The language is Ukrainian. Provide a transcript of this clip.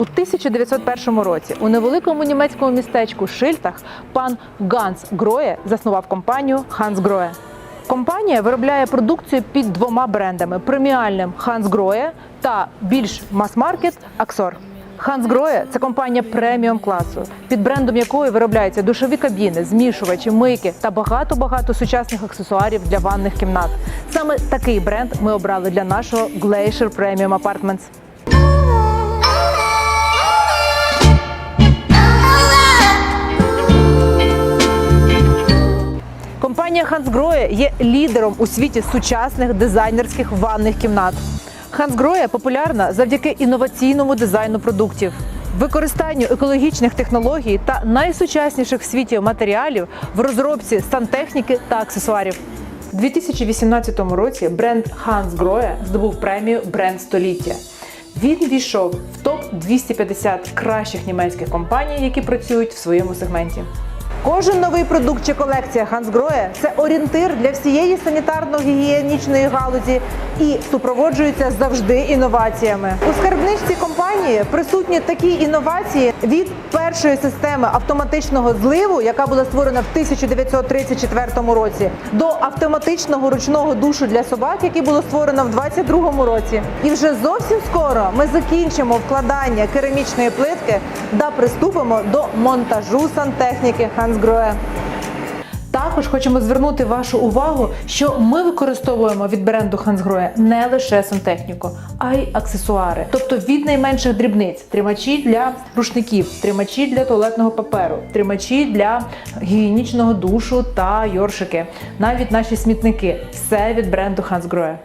У 1901 році у невеликому німецькому містечку Шильтах пан Ганс Гроє заснував компанію Ханс Гроє. Компанія виробляє продукцію під двома брендами: преміальним Ханс Гроє та більш мас-маркет Аксор. Ханс Гроє це компанія преміум класу, під брендом якої виробляються душові кабіни, змішувачі, мийки та багато-багато сучасних аксесуарів для ванних кімнат. Саме такий бренд ми обрали для нашого Glacier Premium Apartments. Компанія Hansgrohe є лідером у світі сучасних дизайнерських ванних кімнат. Hansgrohe популярна завдяки інноваційному дизайну продуктів, використанню екологічних технологій та найсучасніших в світі матеріалів в розробці сантехніки та аксесуарів. У 2018 році бренд Hansgrohe здобув премію Бренд століття. Він війшов в топ 250 кращих німецьких компаній, які працюють в своєму сегменті. Кожен новий продукт чи колекція Hansgrohe – це орієнтир для всієї санітарно-гігієнічної галузі і супроводжується завжди інноваціями. У скарбничці компанії присутні такі інновації від першої системи автоматичного зливу, яка була створена в 1934 році, до автоматичного ручного душу для собак, який було створено в 2022 році. І вже зовсім скоро ми закінчимо вкладання керамічної плитки та приступимо до монтажу сантехніки Hansgrohe. Також хочемо звернути вашу увагу, що ми використовуємо від бренду Hansgrohe не лише сантехніку, а й аксесуари, тобто від найменших дрібниць: тримачі для рушників, тримачі для туалетного паперу, тримачі для гігієнічного душу та йоршики, навіть наші смітники. Все від бренду Hansgrohe.